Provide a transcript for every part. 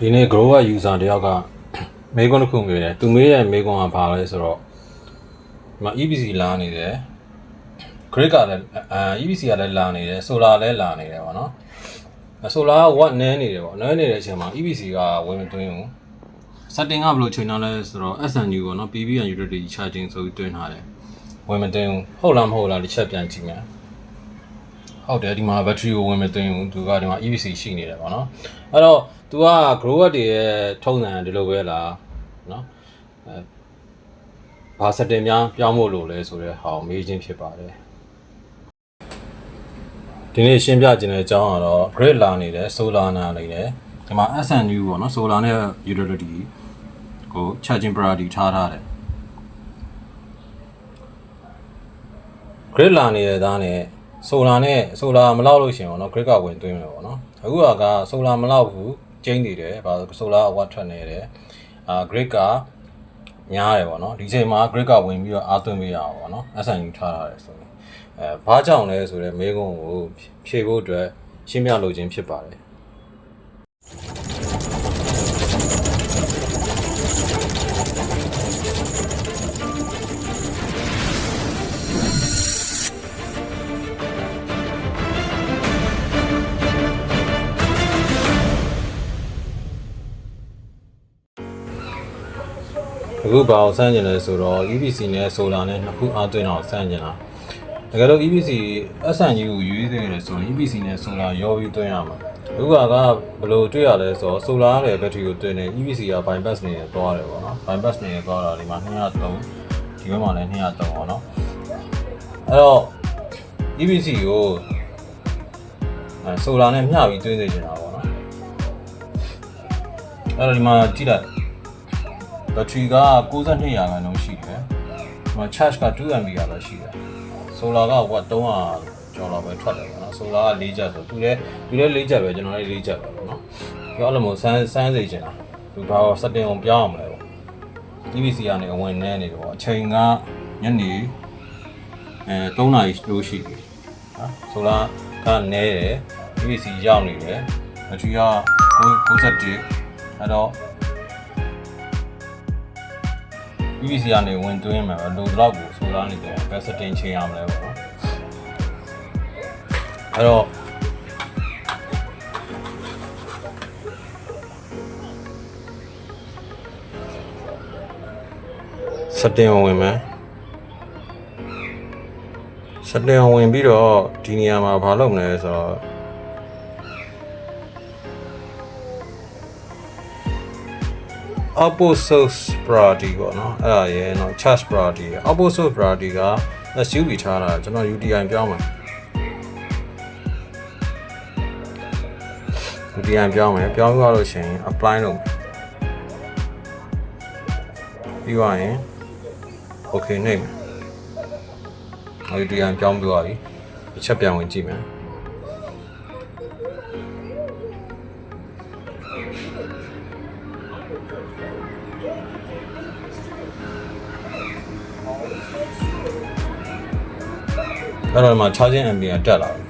ဒီနေ့ grower user တယောက်ကမေးခွန်းတစ်ခုမေးတယ်သူမေးတဲ့မေးခွန်းကဘာလဲဆိုတော့ဒီမှာ EPC လာနေတယ် grid ကလည်းအာ EPC ကလည်းလာနေတယ် solar လည်းလာနေတယ်ပေါ့နော်အဲ solar က watt နည်းနေတယ်ပေါ့နည်းနေတဲ့အချိန်မှာ EPC ကဝင်မသွင်းဘူး setting ကဘယ်လိုချိန်ထားလဲဆိုတော့ SNU ပေါ့နော် PV and utility charging ဆိုပြီးတွင်းထားတယ်ဝင်မသွင်းဘူးဟုတ်လားမဟုတ်လားတစ်ချက်ပြန်ကြည့်မယ်ဟုတ်တယ်ဒီမှာ battery ကိုဝင်မသွင်းဘူးသူကဒီမှာ EPC ရှိနေတယ်ပေါ့နော်အဲ့တော့ तू က grower တွေရဲ့ထုံးစံဒီလိုပဲလားနော်အဲဘာ setting များပြောင်းဖို့လိုလဲဆိုတဲ့ဟာကိုမေးခြင်းဖြစ်ပါတယ်ဒီနေ့ရှင်းပြခြင်းတဲ့အကြောင်းကတော့ grid လာနေတယ် solar နာနေတယ်ဒီမှာ SNU ပေါ့နော် solar နဲ့ utility ကို charging priority ထားထားတယ် grid လာနေတဲ့သားနဲ့ solar နဲ့ solar မလောက်လို့ရှရင်ပေါ့နော် grid ကဝင်သွင်းမယ်ပေါ့နော်အခုက solar မလောက်ဘူး ကျင်းနေတယ်ဘာလို့ solar အဝတ်ထွက်နေတယ်အာ grid ကညားတယ်ပေါ့နော်ဒီချိန်မှာ grid ကဝင်ပြီးတော့အားသွင်းပေးရအောင်ပေါ့နော် SNU ထားထားတယ်ဆိုရင်အဲဘာကြောင့်လဲဆိုတော့မေးခွန်းကိုဖြေဖို့အတွက်ရှင်းပြလိုခြင်းဖြစ်ပါတယ် အခုဘာအောင်စမ်းကျင်လဲဆိုတော့ EPC နဲ့ solar နဲ့နှစ်ခုအားသွင်းအောင်စမ်းကျင်တာတကယ်လို့ EPC SNU ကိုရွေးသေးတယ်ဆိုရင် EPC နဲ့ solar ရောပြီးသွင်းရမှာအခုကကဘယ်လိုတွေ့ရလဲဆိုတော့ solar ရဲ့ battery ကိုသွင်းတယ် EPC က bypass နေနဲ့သွားတယ်ပေါ့နော် bypass နေနဲ့သွားတာဒီမှာ203ဒီဘက်မှာလည်း203ပေါ့နော်အဲ့တော့ EPC ကိုအဲ solar နဲ့မျှပြီးသွင်းနေချင်တာပေါ့နော်အဲ့တော့ဒီမှာကြည့်လိုက် ဘက်ထရီက62ရာခိုင်နှုန်းရှိတယ်။ဒီမှာ charge က 2mAh ပဲရှိတယ်။ solar ကဝတ်300ကျော်လောက်ပဲထွက်တယ်ပေါ့နော်။ solar က4ချက်ဆိုသူလည်းသူလည်း4ချက်ပဲကျွန်တော်လည်း4ချက်ပဲပေါ့နော်။ပြောလို့မို့စမ်းစမ်းစေချင်တာ။သူဘာစတင်အောင်ပြောင်းအောင်မလဲပေါ့။ EVC ကနေအဝင်နေနေတယ်ပေါ့။အချိန်ကညနေအဲ3နာရီလို့ရှိပြီ။နော်။ solar ကနေတယ် EVC ရောက်နေတယ်။ဘက်ထရီက91အဲ့တော့ PVC ကနေဝင်သွင်းမှာပဲလိုတော့ကိုဆိုလာနေတယ်ဘယ်စတင်ချိန်ရမလဲပေါ့နော်အဲ့တော့စတင်ဝင်မယ်စတင်ဝင်ပြီးတော့ဒီနေရာမှာဘာလုပ်မလဲဆိုတော့ output source priority ပေါ့နော်အဲ့ဒါရယ်နော် charge priority ရယ် output source priority က SUV ထားတာကျွန်တော် UTI ပြောင်းမယ် UTI ပြောင်းမယ်ပြောင်းပြီးတော့လို့ရှိရင် apply လုပ်မယ်ပြီးသွားရင် okay နှိပ်မယ် UTI ပြောင်းပြီးသွားပြီတစ်ချက်ပြန်ဝင်ကြည့်မယ် အဲ့တော့ဒီမှာ charging ampere တက်လာပြီ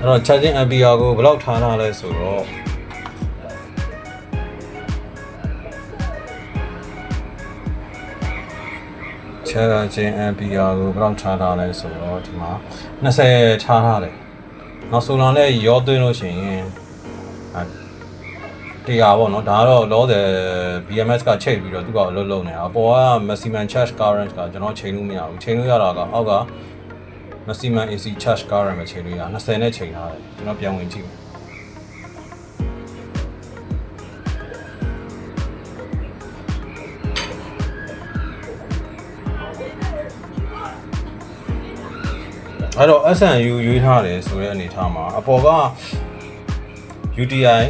အဲ့တော့ charging ampere ကိုဘယ်လောက်ထားထားလဲဆိုတော့ချာဂျင် ampere ကိုဘယ်လောက်ထားထားလဲဆိုတော့ဒီမှာ20ထားထားတယ်။နောက်ဆိုလာနဲ့ရောသွင်းလို့ရှိရင် အဲတရားပေါ့နော်ဒါကတော့လောတယ် BMS ကချိန်ပြီးတော့သူကအလုပ်လုပ်နေတာအပေါ်က maximum charge current ကကျွန်တော်ချိန်လို့မရဘူးချိန်လို့ရတာကအောက်က maximum AC charge current ပဲချိန်လို့ရ20နဲ့ချိန်ထားတယ်ကျွန်တော်ပြန်ဝင်ကြည့်မယ်အဲ့တော့ SNU ရွေးထားတယ်ဆိုတဲ့အနေထားမှာအပေါ်က UTI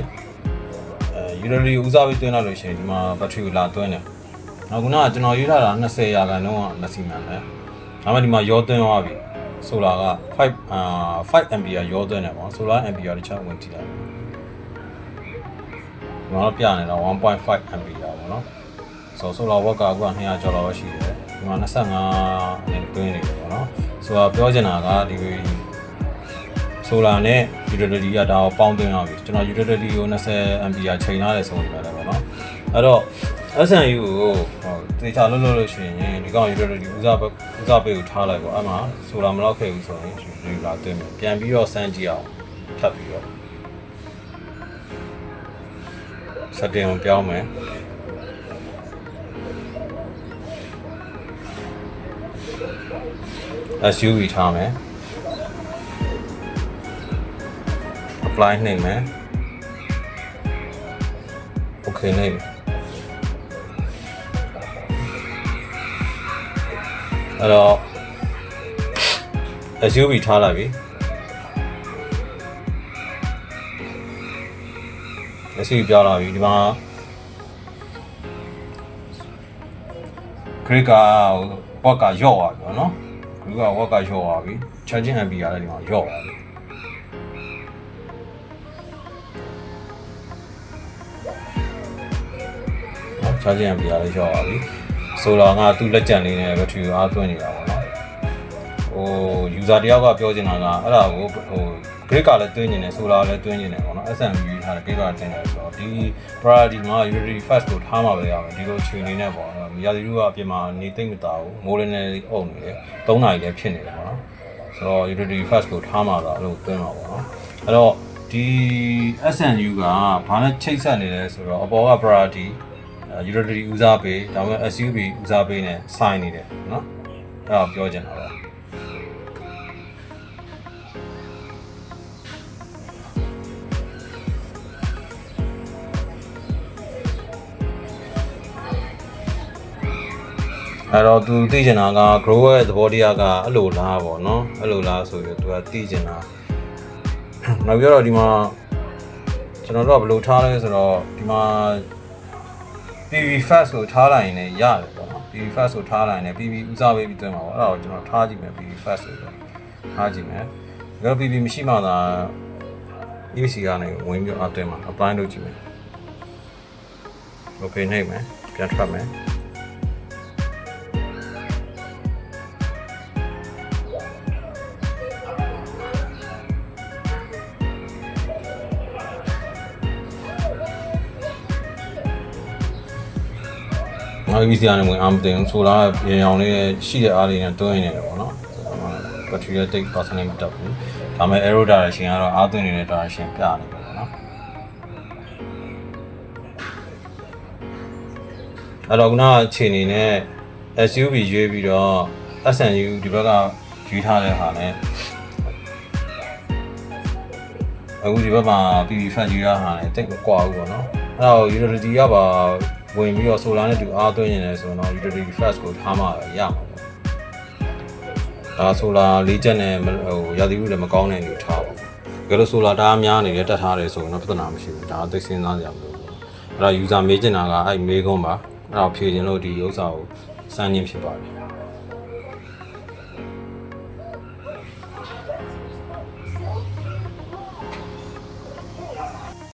အဲ utility ဦးစားပေးသွင်းလိုက်လို့ရှိရင်ဒီမှာ battery ကိုလာသွင်းတယ်။နောက်ခုနကကျွန်တော်ရွေးထားတာ20ရာခိုင်နှုန်းက maximum ပဲ။ဒါမှဒီမှာရောသွင်းသွားပြီ။ solar က5အာ5 ampere ရောသွင်းတယ်ပေါ့။ solar ampere တစ်ချက်ဝင်ကြည့်လိုက်။ဒီမှာတော့ပြနေတာ1.5 ampere ပေါ့နော်။ဆို solar watt ကအခုက200ကျော်လောက်ပဲရှိတယ်။ဒီမှာ25နဲ့တွင်းနေတယ်ပေါ့နော်။ဆိုတော့ပြောချင်တာကဒီ solar နဲ့ utility ကဒါကိုပေါင်းသွင်းရပြီကျွန်တော် utility ကို20 ampere ချိန်ထားတယ်ဆိုရင်လည်းပေါ့နော်အဲ့တော့ SNU ကိုဟိုတေချာလို့လို့လို့ရှိရင်ဒီကောင် utility ဦးစားပေးဦးစားပေးကိုထားလိုက်ပေါ့အဲ့မှာ solar မလောက်ခဲ့ဘူးဆိုရင် utility လာသွင်းမယ်ပြန်ပြီးတော့စမ်းကြည့်အောင်ထပ်ပြီးတော့ setting ကိုပြောင်းမယ် SUV ထားမယ် apply နှိပ်မယ် okay နှိပ်မယ်အဲ့တော့ SUV ထားလိုက်ပြီ SUV ပြောင်းလာပြီဒီမှာဂရိတ်ကဝက်ကရော့သွားပြီပေါ့နော်ဂရိတ်ကဝက်ကရော့သွားပြီ charging amp ကလည်းဒီမှာရော့သွားပြီ နော် charging amp ကလည်းရော့သွားပြီ solar ကသူ့လက်ကျန်လေးနဲ့ battery ကိုအားသွင်းနေတာပေါ့နော်ဟို user တယောက်ကပြောချင်တာကအဲ့ဒါကိုဟို grid ကလည်းတွင်းနေတယ် solar လည်းတွင်းနေတယ်ပေါ့နော် SMU ထားတယ် grid ကတင်တယ်ဆိုတော့ဒီ priority မှာ utility first ကိုထားမှာပဲရမယ်ဒီလိုချိန်နေနဲ့ပေါ့နော်မြာတီတို့ကအပြင်မှာနေသိမ့်မတာဘူးမိုးလည်းလည်းအုပ်နေတယ်3နာရီလည်းဖြစ်နေတယ်ပေါ့နော်ဆိုတော့ utility first ကိုထားမှာတော့အဲ့လိုတွင်းမှာပေါ့နော်အဲ့တော့ဒီ SNU ကဘာနဲ့ချိတ်ဆက်နေလဲဆိုတော့အပေါ်က priority အဲ utility ဦးစားပေးဒါပေမဲ့ SUV ဦးစားပေးနဲ့ဆိုင်နေတယ်နော်အဲ့ဒါပြောချင်တာပါအဲ့တော့သူသိချင်တာက grow ရဲ့သဘောတရားကအဲ့လိုလားပေါ့နော်အဲ့လိုလားဆိုပြီးသူကသိချင်တာနောက်ပြီးတော့ဒီမှာကျွန်တော်တို့ကဘယ်လိုထားလဲဆိုတော့ဒီမှာ PV fast ကိုထားလိုက်ရင်လည်းရတယ်ပေါ့နော် PV fast ကိုထားလိုက်ရင်လည်း PV ဦးစားပေးပြီးတွင်းမှာပေါ့အဲ့ဒါကိုကျွန်တော်ထားကြည့်မယ် PV fast ဆိုတော့ထားကြည့်မယ်ဒါတော့ PV မရှိမှသာ EVC ကနေဝင်ပြီးတော့အတွင်းမှာ apply လုပ်ကြည့်မယ် Okay နှိပ်မယ်ပြန်ထွက်မယ် နောက် EVC ကနေဝင်အားမတင်ဘူးဆိုတော့ပြင်အောင်လေးရှိတဲ့အားလေးနဲ့တွင်းနေတယ်ပေါ့နော်ဘက်ထရီရဲ့ take percentage မတက်ဘူးဒါပေမဲ့ aero direction ကတော့အားသွင်းနေတဲ့ direction ပြနေတယ်ပေါ့နော်အဲ့တော့ခုနကခြေအနေနဲ့ SUV ရွေးပြီးတော့ SNU ဒီဘက်ကရွေးထားတဲ့ဟာနဲ့အခုဒီဘက်မှာ PV fan ရွေးရတာနဲ့တိတ်မကွာဘူးပေါ့နော်အဲ့တော့ utility ကပါ ဝင်ပြီးတော့ solar နဲ့တူအားသွင်းနေတယ်ဆိုတော့ utility fast ကိုထားမှရမှာပေါ့ဒါ solar လေးချက်နဲ့မဟိုရာသီဥတုလည်းမကောင်းတဲ့နေထားပါဘူးကြလို့ solar တအားများနေတယ်တက်ထားတယ်ဆိုရင်တော့ပြဿနာမရှိဘူးဒါအသိစဉ်းစားကြရမလို့အဲ့တော့ user မေးချင်တာကအဲ့မေးခွန်းပါအဲ့တော့ဖြေချင်လို့ဒီဥစ္စာကိုစမ်းခြင်းဖြစ်ပါတယ်